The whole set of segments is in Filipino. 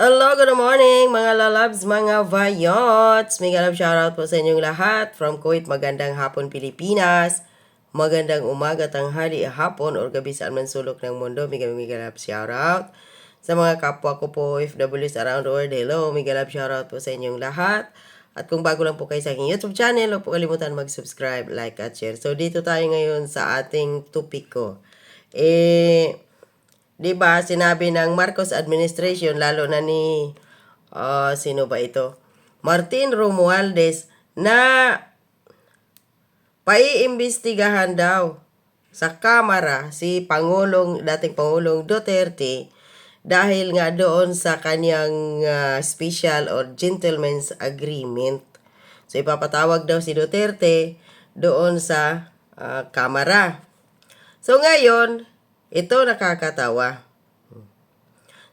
Hello, good morning mga lalabs, mga vayots. Mega love shoutout po sa inyong lahat from Kuwait. Magandang hapon Pilipinas. Magandang umaga, tanghali, hapon, or gabi saan man sulok ng mundo. Mega mega love shoutout. Sa mga kapwa ko po OFWs around the world, hello. Mega love shoutout po sa inyong lahat. At kung bago lang po kayo sa aking YouTube channel, huwag po kalimutan mag-subscribe, like, at share. So, dito tayo ngayon sa ating topic ko. Eh, 'di ba, sinabi ng Marcos administration lalo na ni ah, sino ba ito? Martin Romualdez na paiimbestigahan daw sa Kamara si Pangulong dating Pangulong Duterte dahil nga doon sa kanyang ah, special or gentleman's agreement. So ipapatawag daw si Duterte doon sa ah, Kamara. So ngayon, ito nakakatawa.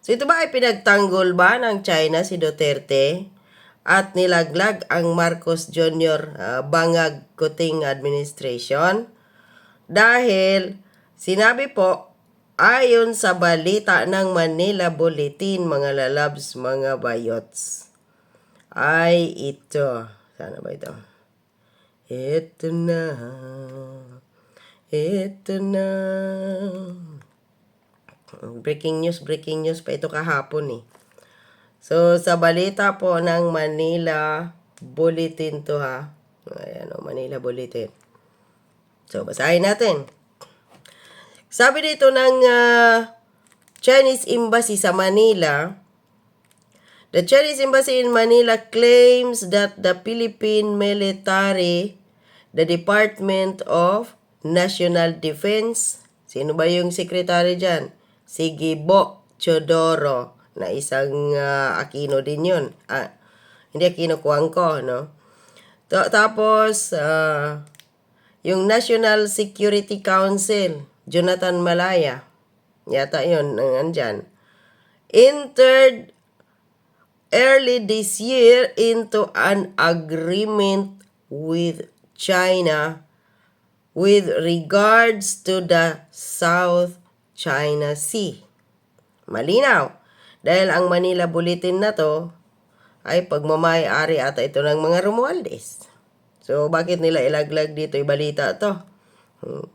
So ito ba ay pinagtanggol ba ng China si Duterte at nilaglag ang Marcos Jr. ah, Bangag Kuting Administration? Dahil sinabi po ayon sa balita ng Manila Bulletin mga lalabs mga bayots ay ito. Sana ba ito? Ito na. Ito. Breaking news, breaking news pa ito kahapon eh. So, sa balita po ng Manila Bulletin to ha. Ayan o, Manila Bulletin. So, basahin natin. Sabi dito ng ah, Chinese Embassy sa Manila, The Chinese Embassy in Manila claims that the Philippine military, the Department of National Defense, sino ba yung secretary dyan? Si Gibo Chodoro, na isang ah, Aquino din yun. Ah, hindi Aquino Cuangco, no? Ta- Tapos, ah, yung National Security Council, Jonathan Malaya, yata yun, nandyan, entered early this year into an agreement with China with regards to the South China Sea. Malinaw, dahil ang Manila Bulletin na to ay pagmamayari ata ito ng mga Romualdez. So, bakit nila ilaglag dito? Ibalita to. Hmm.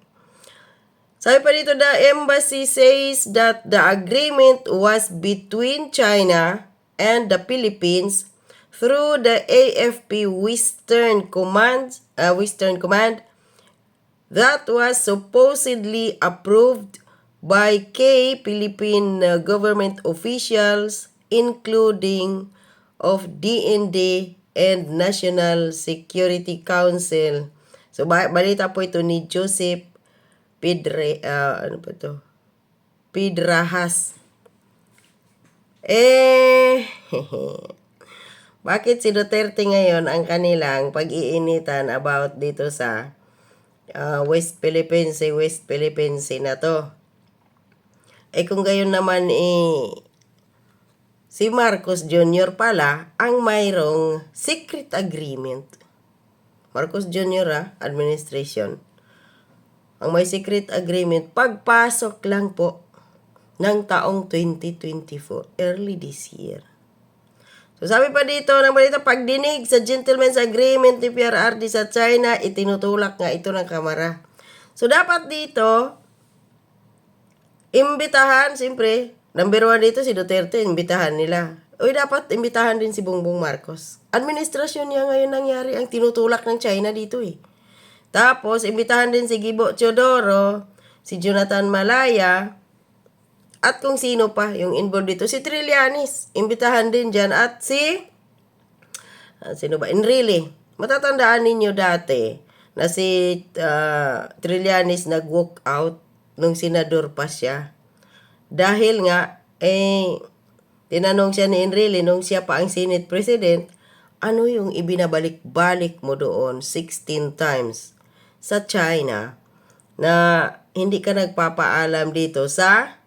Sabi pa dito, the embassy says that the agreement was between China and the Philippines through the AFP Western Command, uh, Western Command that was supposedly approved by key Philippine uh, government officials including of DND and National Security Council. So ba- balita po ito ni Joseph Pedre uh, ano pa to? Pedrahas. Eh, bakit si Duterte ngayon ang kanilang pag-iinitan about dito sa ah, West Philippines, si West Philippines Sea na to? Eh kung gayon naman eh, si Marcos Jr. pala ang mayroong secret agreement. Marcos Jr. ah, administration. Ang may secret agreement, pagpasok lang po ng taong 2024, early this year. So sabi pa dito ng balita, pagdinig sa gentleman's agreement ni PRRD sa China, itinutulak nga ito ng kamara. So dapat dito, imbitahan, siyempre, number one dito si Duterte, imbitahan nila. Uy, dapat imbitahan din si Bongbong Marcos. Administrasyon niya ngayon nangyari ang tinutulak ng China dito eh. Tapos, imbitahan din si Gibo Chodoro, si Jonathan Malaya, at kung sino pa yung involved dito. Si Trillanes, imbitahan din dyan. At si, ah, sino ba? Enrile. Matatandaan ninyo dati na si ah, Trillanes nag-walk out nung senador pa siya. Dahil nga, eh, tinanong siya ni Enrile nung siya pa ang Senate President, ano yung ibinabalik-balik mo doon 16 times sa China na hindi ka nagpapaalam dito sa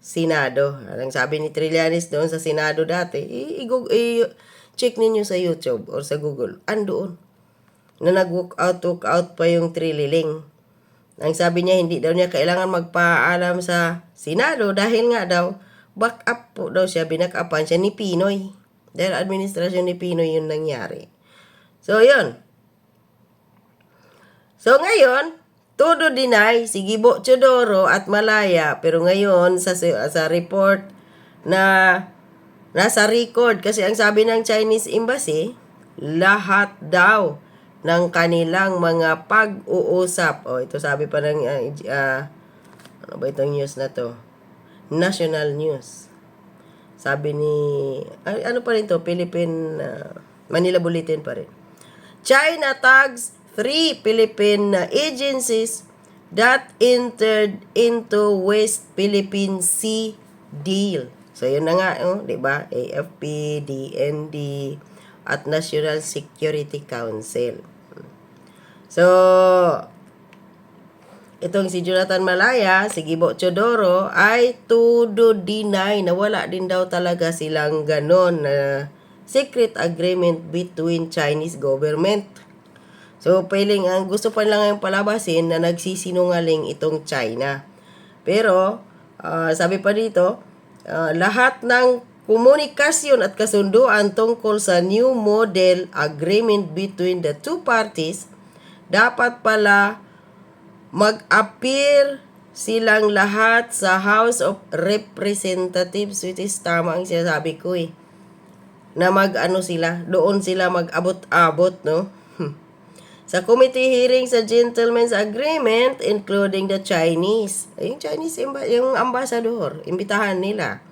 Senado. Ang sabi ni Trillanes doon sa Senado dati, i- i- i- check ninyo sa YouTube or sa Google. Andoon. Na nag-walk out, walk out pa yung Trililing. Ang sabi niya, hindi daw niya kailangan magpaalam sa Senado dahil nga daw, back up po daw siya, binakapan siya ni Pinoy. Dahil administrasyon ni Pinoy yung nangyari. So, yun. So, ngayon, todo deny si Gibo Chodoro at Malaya. Pero ngayon, sa, sa report na nasa record, kasi ang sabi ng Chinese Embassy, lahat daw ng kanilang mga pag-uusap. O, ito sabi pa ng, uh, uh, ano ba itong news na to? National News. Sabi ni, ano pa rin to? Philippine, uh, Manila Bulletin pa rin. China tags three Philippine uh, agencies that entered into West Philippine Sea deal. So, yun na nga, oh, di ba? AFP, DND, at National Security Council. So, itong si Jonathan Malaya, si Gibo Chodoro, ay todo deny na wala din daw talaga silang ganon na secret agreement between Chinese government. So, piling ang gusto pa lang yung palabasin na nagsisinungaling itong China. Pero, ah, sabi pa dito, ah, lahat ng komunikasyon at kasunduan tungkol sa new model agreement between the two parties dapat pala mag-appear silang lahat sa House of Representatives which is tama ang sinasabi ko eh na mag-ano sila doon sila mag-abot-abot no sa committee hearing sa gentleman's agreement including the Chinese. Yung Chinese yung ambassador imbitahan nila.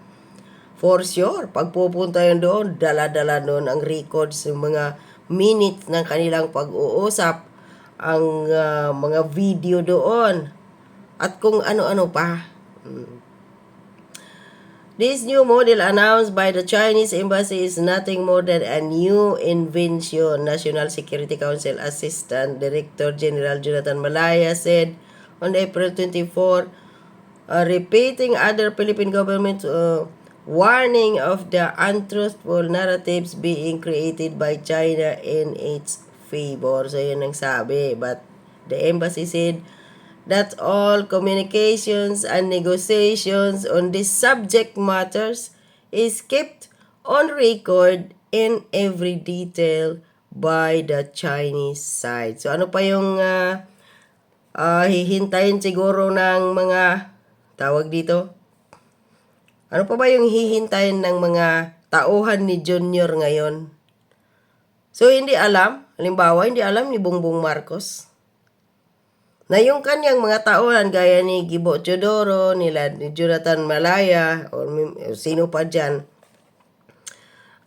For sure pag pupunta yun doon dala-dala doon ang records yung mga minutes ng kanilang pag-uusap ang ah, mga video doon. At kung ano-ano pa. Mm. This new model announced by the Chinese embassy is nothing more than a new invention, National Security Council Assistant Director General Jonathan Malaya said on April 24, uh, repeating other Philippine government uh, warning of the untruthful narratives being created by China in its favor. So, yun ang sabi. But the embassy said that all communications and negotiations on this subject matters is kept on record in every detail by the Chinese side. So ano pa yung ah, ah, hihintayin siguro ng mga tawag dito? Ano pa ba yung hihintayin ng mga tauhan ni Junior ngayon? So hindi alam, halimbawa hindi alam ni Bongbong Marcos na yung kanyang mga tauhan gaya ni Gibo Chodoro, nila ni Jonathan Malaya, o o sino pa dyan,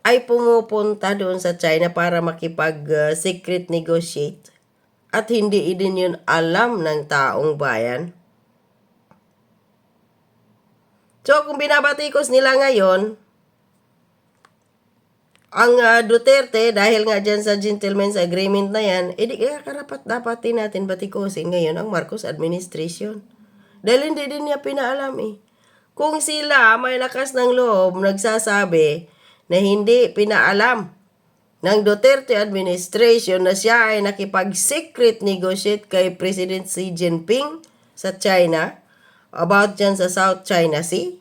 ay pumupunta doon sa China para makipag-secret negotiate at hindi din yun alam ng taong bayan. So, kung binabatikos nila ngayon, ang ah, Duterte, dahil nga dyan sa gentleman's agreement na yan, edi kaya karapat dapat din natin batikusin ngayon ang Marcos administration. Dahil hindi din niya pinaalam eh. Kung sila may lakas ng loob, nagsasabi na hindi pinaalam ng Duterte administration na siya ay nakipag-secret negotiate kay President Xi Jinping sa China about dyan sa South China Sea,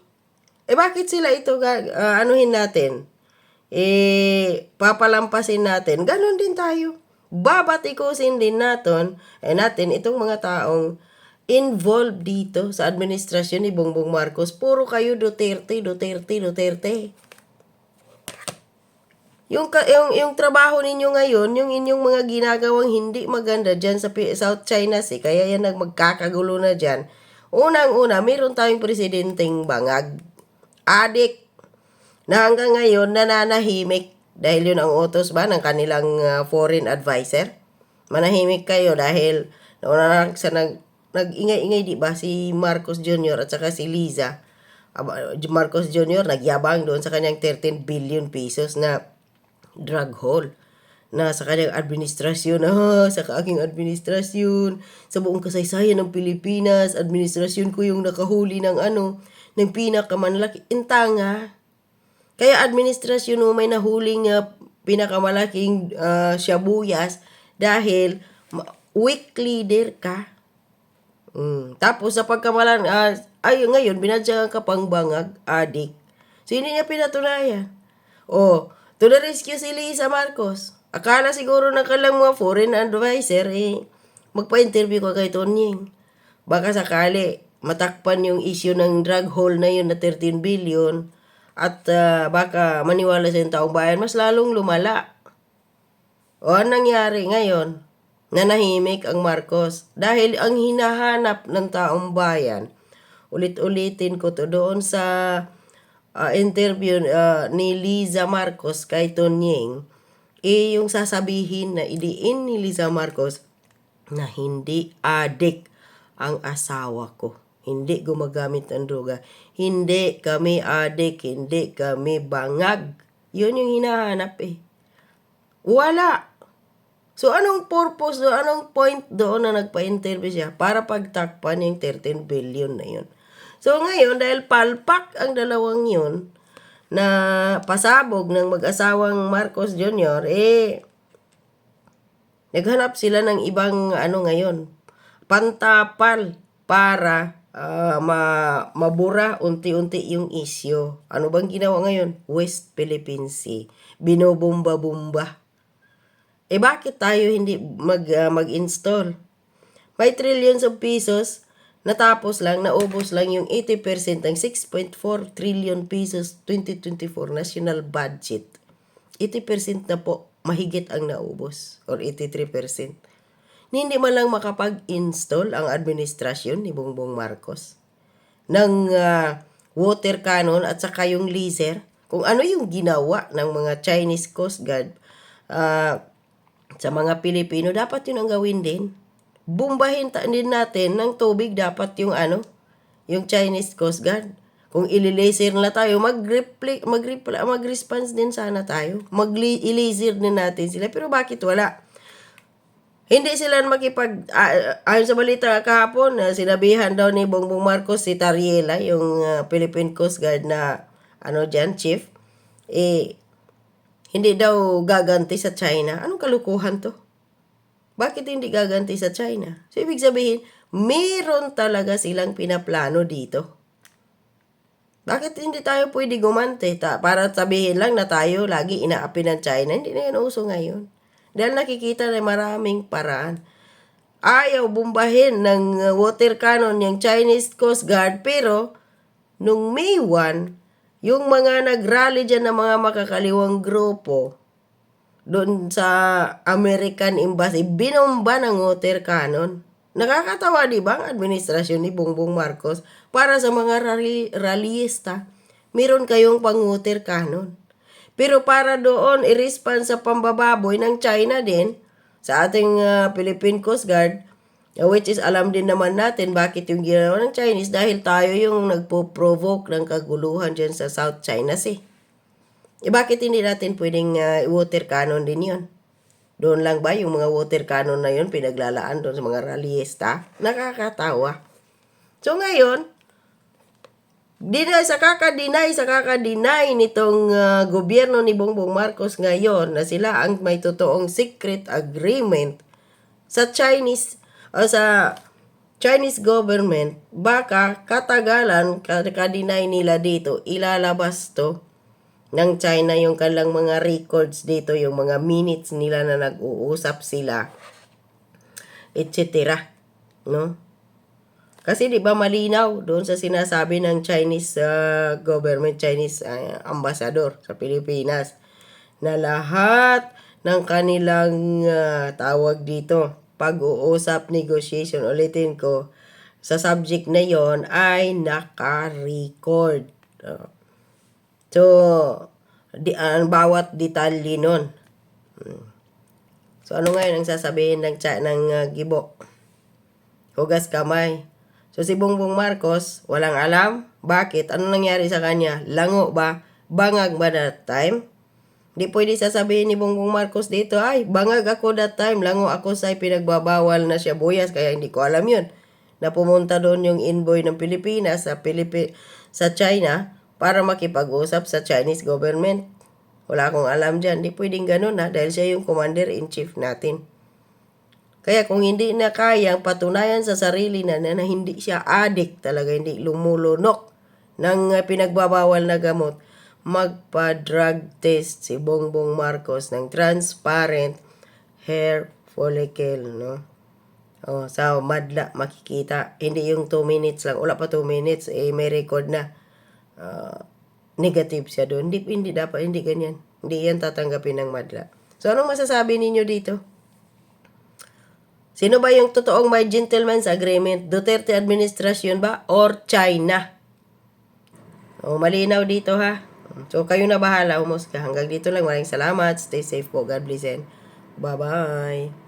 eh bakit sila ito ah, anuhin natin? Eh, papalampasin natin, ganun din tayo. Babatikusin din natin, eh natin itong mga taong involved dito sa administrasyon ni Bongbong Marcos. Puro kayo Duterte, Duterte, Duterte. Yung, yung, yung trabaho ninyo ngayon, yung inyong mga ginagawang hindi maganda dyan sa South China Sea, kaya yan nag magkakagulo na dyan. Unang-una, meron tayong presidenteng bangag, adik, na hanggang ngayon nananahimik dahil yun ang utos ba ng kanilang uh, foreign advisor. Manahimik kayo dahil nauna na sa nag, nag-ingay-ingay di ba si Marcos Jr. at saka si Liza. Marcos Jr. nagyabang doon sa kanyang 13 billion pesos na drug haul na sa kanyang administrasyon, ah, sa aking administrasyon, sa buong kasaysayan ng Pilipinas, administrasyon ko yung nakahuli ng ano, ng pinakamanlaki, intanga. Kaya administrasyon mo may nahuling uh, pinakamalaking uh, siyabuyas dahil weak leader ka. Mm. Tapos sa pagkamalan, uh, ay ngayon, binadyagan ka pang bangag, adik. So, niya pinatunayan. O, to the rescue si Lisa Marcos. Akala siguro ng kalang mga foreign advisor, eh, magpa-interview ka kay Tonying. Baka sakali, matakpan yung issue ng drug hole na yun na 13 billion at ah, baka maniwala sa taong bayan, mas lalong lumala. O anong nangyari ngayon? Nanahimik ang Marcos dahil ang hinahanap ng taong bayan, ulit-ulitin ko to doon sa ah, interview ah, ni Liza Marcos kay Tonying, eh yung sasabihin na idiin ni Liza Marcos na hindi adik ang asawa ko. Hindi gumagamit ng droga. Hindi kami adik, hindi kami bangag. Yun yung hinahanap eh. Wala. So, anong purpose doon? Anong point doon na nagpa-interview siya? Para pagtakpan yung 13 billion na yun. So, ngayon, dahil palpak ang dalawang yun, na pasabog ng mag-asawang Marcos Jr., eh, naghanap sila ng ibang ano ngayon, pantapal para ah, ma mabura unti-unti yung isyo. Ano bang ginawa ngayon? West Philippine Sea. Binobomba-bomba. Eh bakit tayo hindi mag, ah, mag-install? May trillions of pesos, natapos lang, naubos lang yung 80% ng 6.4 trillion pesos 2024 national budget. 80% na po, mahigit ang naubos, or 83%. Hindi man lang makapag-install ang administrasyon ni Bongbong Marcos ng ah, water cannon at saka yung laser, kung ano yung ginawa ng mga Chinese Coast Guard ah, sa mga Pilipino, dapat yun ang gawin din. Bumbahin din natin ng tubig dapat yung ano, yung Chinese Coast Guard. Kung ililaser na tayo, mag-repli- mag-repli- mag-response din sana tayo. Mag-ilaser din natin sila. Pero bakit wala? Hindi sila makipag... ah, ayon sa balita kahapon, na sinabihan daw ni Bongbong Marcos si Tariela, yung ah, Philippine Coast Guard na ano dyan, chief, eh, hindi daw gaganti sa China. Anong kalukuhan to? Bakit hindi gaganti sa China? So, ibig sabihin, meron talaga silang pinaplano dito. Bakit hindi tayo pwede gumante? Ta para sabihin lang na tayo lagi inaapi ng China. Hindi na yan uso ngayon. Dahil nakikita na maraming paraan. Ayaw bumbahin ng uh, water cannon yung Chinese Coast Guard. Pero, nung May 1, yung mga nagrally dyan ng mga makakaliwang grupo, doon sa American Embassy, binomba ng water cannon. Nakakatawa, di ba, ang administrasyon ni Bongbong Marcos para sa mga rally, rallyista, meron kayong pang water cannon. Pero para doon, i-respond sa pambababoy ng China din, sa ating ah, Philippine Coast Guard, uh, which is alam din naman natin bakit yung ginawa ng Chinese dahil tayo yung nagpo-provoke ng kaguluhan dyan sa South China Sea. Eh bakit hindi natin pwedeng ah, water cannon din yon? Doon lang ba yung mga water cannon na yun pinaglalaan doon sa mga rallyista? Nakakatawa. So ngayon, Deny, sa kaka-deny, sa kaka-deny nitong ah, gobyerno ni Bongbong Marcos ngayon na sila ang may totoong secret agreement sa Chinese o sa Chinese government, baka katagalan, ka-deny nila dito, ilalabas to ng China yung kalang mga records dito, yung mga minutes nila na nag-uusap sila, etc. No? Kasi di ba malinaw doon sa sinasabi ng Chinese uh, government, Chinese uh, ambassador sa Pilipinas na lahat ng kanilang uh, tawag dito, pag-uusap, negotiation, ulitin ko, sa subject na yon ay naka-record. Uh, so, di, ang bawat detalye nun. Hmm. So, ano ngayon ang sasabihin ng, ng uh, gibo? Hugas kamay. So si Bongbong Marcos, walang alam. Bakit? Ano nangyari sa kanya? Lango ba? Bangag ba that time? Di pwede sasabihin ni Bongbong Marcos dito, ay, bangag ako that time. Lango ako sa pinagbabawal na siya buyas, kaya hindi ko alam yun. Na pumunta doon yung envoy ng Pilipinas sa, Pilipi sa China para makipag-usap sa Chinese government. Wala akong alam dyan. Di pwedeng ganun ha, dahil siya yung commander-in-chief natin. Kaya kung hindi na kayang patunayan sa sarili na, na, na hindi siya addict talaga, hindi lumulunok ng uh, pinagbabawal na gamot, magpa-drug test si Bongbong Marcos ng transparent hair follicle, no? Oh, sa madla makikita. Hindi yung 2 minutes lang. Wala pa 2 minutes, eh may record na. Ah, negative siya doon. Hindi, hindi dapat, hindi ganyan. Hindi yan tatanggapin ng madla. So, anong masasabi ninyo dito? Sino ba yung totoong may gentleman's agreement? Duterte administration ba or China? O, malinaw dito ha. So, kayo na bahala, humusga. Hanggang dito lang. Maraming salamat. Stay safe po. God bless and bye-bye.